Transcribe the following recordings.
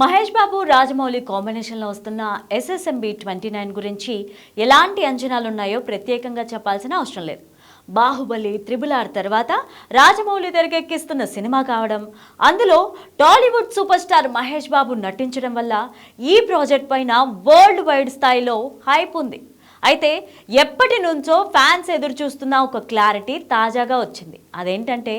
మహేష్ బాబు రాజమౌళి కాంబినేషన్లో వస్తున్న SSMB twenty nine గురించి ఎలాంటి అంచనాలు ఉన్నాయో ప్రత్యేకంగా చెప్పాల్సిన అవసరం లేదు. బాహుబలి త్రిబుల్ ఆర్ తర్వాత రాజమౌళి తెరకెక్కిస్తున్న సినిమా కావడం అందులో Tollywood super star Mahesh Babu నటించడం వల్ల ఈ ప్రాజెక్ట్ పైన వరల్డ్ వైడ్ స్థాయిలో హైప్ ఉంది. అయితే ఎప్పటి నుంచో ఫ్యాన్స్ ఎదురు చూస్తున్న ఒక క్లారిటీ తాజాగా వచ్చింది. అదేంటంటే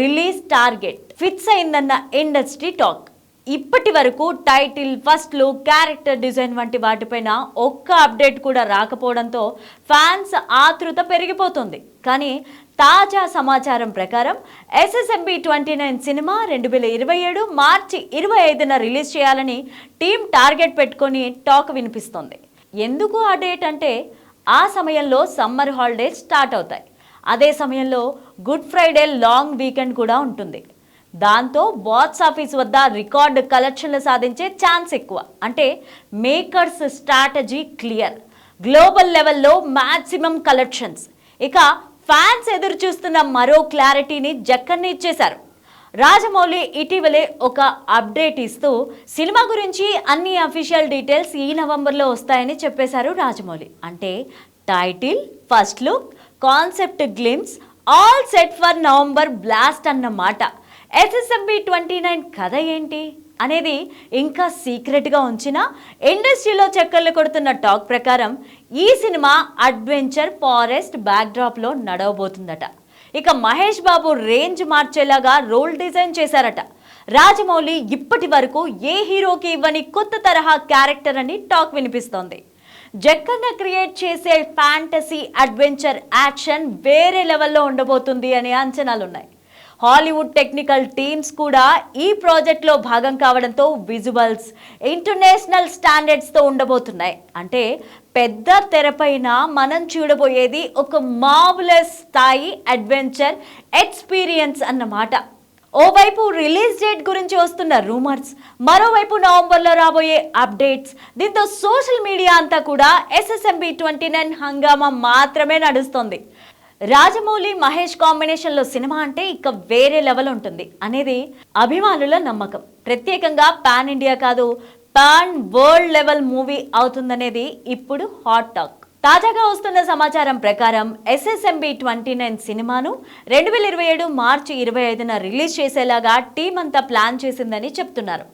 రిలీజ్ టార్గెట్ ఫిక్స్ అయిందన్న ఇండస్ట్రీ టాక్. ఇప్పటి వరకు title first look character design వంటి వాటిపైన ఒక్క అప్డేట్ కూడా రాకపోవడంతో ఫ్యాన్స్ ఆతృత పెరిగిపోతుంది. కానీ తాజా సమాచారం ప్రకారం ఎస్ఎస్ఎంబి ట్వంటీ నైన్ సినిమా రెండు వేల ఇరవై ఏడు మార్చి ఇరవై ఐదున రిలీజ్ చేయాలని టీం టార్గెట్ పెట్టుకొని టాక్ వినిపిస్తుంది. ఎందుకు ఆ డేట్ అంటే ఆ సమయంలో సమ్మర్ హాలిడేస్ స్టార్ట్ అవుతాయి. అదే సమయంలో గుడ్ ఫ్రైడే లాంగ్ వీకెండ్ కూడా ఉంటుంది. దాంతో బాక్స్ ఆఫీస్ వద్ద రికార్డ్ కలెక్షన్లు సాధించే ఛాన్స్ ఎక్కువ. అంటే మేకర్స్ స్ట్రాటజీ క్లియర్ గ్లోబల్ లెవెల్లో మ్యాక్సిమం కలెక్షన్స్ ఇక ఫ్యాన్స్ ఎదురు చూస్తున్న మరో క్లారిటీని జక్కన్ని ఇచ్చేశారు. రాజమౌళి ఇటీవలే ఒక అప్డేట్ ఇస్తూ సినిమా గురించి అన్ని అఫీషియల్ డీటెయిల్స్ ఈ నవంబర్లో వస్తాయని చెప్పేశారు రాజమౌళి. అంటే title first look concept glimpse all set for November blast అన్నమాట. ఎస్ఎస్ఎంబి ట్వంటీ నైన్ కథ ఏంటి? అనేది ఇంకా సీక్రెట్గా ఉంచిన ఇండస్ట్రీలో చక్కర్లు కొడుతున్న టాక్ ప్రకారం ఈ సినిమా అడ్వెంచర్ ఫారెస్ట్ బ్యాక్డ్రాప్లో నడవబోతుందట. ఇక మహేష్ బాబు రేంజ్ మార్చేలాగా రోల్ డిజైన్ చేశారట. రాజమౌళి ఇప్పటి వరకు ఏ హీరోకి ఇవ్వని కొత్త తరహా క్యారెక్టర్ అని టాక్ వినిపిస్తోంది. జక్కన్న క్రియేట్ చేసే ఫ్యాంటసీ అడ్వెంచర్ యాక్షన్ వేరే లెవెల్లో ఉండబోతుంది అనే అంచనాలున్నాయి. హాలీవుడ్ టెక్నికల్ టీమ్స్ కూడా ఈ ప్రాజెక్ట్లో భాగం కావడంతో విజువల్స్ ఇంటర్నేషనల్ స్టాండర్డ్స్తో ఉండబోతున్నాయి. అంటే పెద్ద తెరపైన మనం చూడబోయేది ఒక మాబులస్ స్థాయి అడ్వెంచర్ ఎక్స్పీరియన్స్ అన్నమాట. ఓవైపు రిలీజ్ డేట్ గురించి వస్తున్న రూమర్స్ మరోవైపు నవంబర్లో రాబోయే అప్డేట్స్ దీంతో సోషల్ మీడియా అంతా కూడా ఎస్ఎస్ఎంబి ట్వంటీ నైన్ హంగామా మాత్రమే నడుస్తోంది. రాజమౌళి మహేష్ కాంబినేషన్లో సినిమా అంటే ఇక వేరే లెవెల్ ఉంటుంది. అనేది అభిమానుల నమ్మకం. ప్రత్యేకంగా పాన్ ఇండియా కాదు పాన్ వరల్డ్ లెవెల్ మూవీ అవుతుందనేది ఇప్పుడు హాట్ టాక్. తాజాగా వస్తున్న సమాచారం ప్రకారం ఎస్ఎస్ఎంబి ట్వంటీ నైన్ సినిమాను రెండు వేల ఇరవై ఏడు మార్చి ఇరవై ఐదున రిలీజ్ చేసేలాగా టీం అంతా ప్లాన్ చేసిందని చెప్తున్నారు.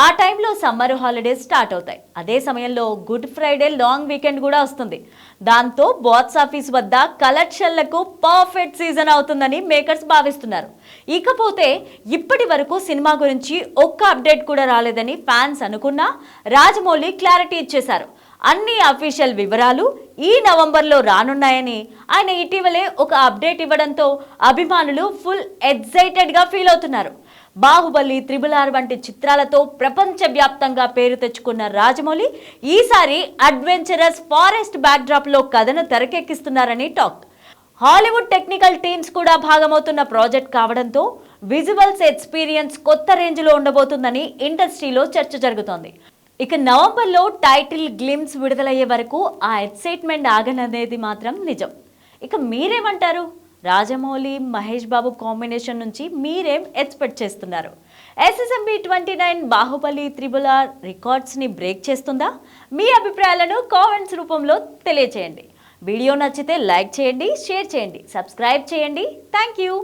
ఆ టైంలో సమ్మర్ హాలిడేస్ స్టార్ట్ అవుతాయి. అదే సమయంలో గుడ్ ఫ్రైడే లాంగ్ వీకెండ్ కూడా వస్తుంది. దాంతో బాక్స్ ఆఫీస్ వద్ద కలెక్షన్లకు పర్ఫెక్ట్ సీజన్ అవుతుందని మేకర్స్ భావిస్తున్నారు. ఇకపోతే ఇప్పటి వరకు సినిమా గురించి ఒక్క అప్డేట్ కూడా రాలేదని ఫ్యాన్స్ అనుకున్నా రాజమౌళి క్లారిటీ ఇచ్చేశారు. అన్ని అఫీషియల్ వివరాలు ఈ నవంబర్లో రానున్నాయని ఆయన ఇటీవలే ఒక అప్డేట్ ఇవ్వడంతో అభిమానులు ఫుల్ ఎగ్జైటెడ్గా ఫీల్ అవుతున్నారు. బాహుబలి త్రిబుల్ ఆర్ వంటి చిత్రాలతో ప్రపంచవ్యాప్తంగా పేరు తెచ్చుకున్న రాజమౌళి ఈసారి అడ్వెంచరస్ ఫారెస్ట్ బ్యాక్డ్రాప్లో కథను తెరకెక్కిస్తున్నారని టాక్. హాలీవుడ్ టెక్నికల్ టీమ్స్ కూడా భాగమవుతున్న ప్రాజెక్ట్ కావడంతో విజువల్స్ ఎక్స్పీరియన్స్ కొత్త రేంజ్లో ఉండబోతుందని ఇండస్ట్రీలో చర్చ జరుగుతోంది. ఇక నవంబర్లో టైటిల్ గ్లిమ్స్ విడుదలయ్యే వరకు ఆ ఎక్సైట్మెంట్ ఆగననేది మాత్రం నిజం. ఇక మీరేమంటారు? రాజమౌళి మహేష్ బాబు కాంబినేషన్ నుంచి మీరేం ఎక్స్పెక్ట్ చేస్తున్నారు? SSMB twenty nine Baahubali triple రికార్డ్స్ని break చేస్తుందా? మీ అభిప్రాయాలను కామెంట్స్ రూపంలో తెలియచేయండి. వీడియో నచ్చితే లైక్ చేయండి షేర్ చేయండి సబ్స్క్రైబ్ చేయండి. Thank you.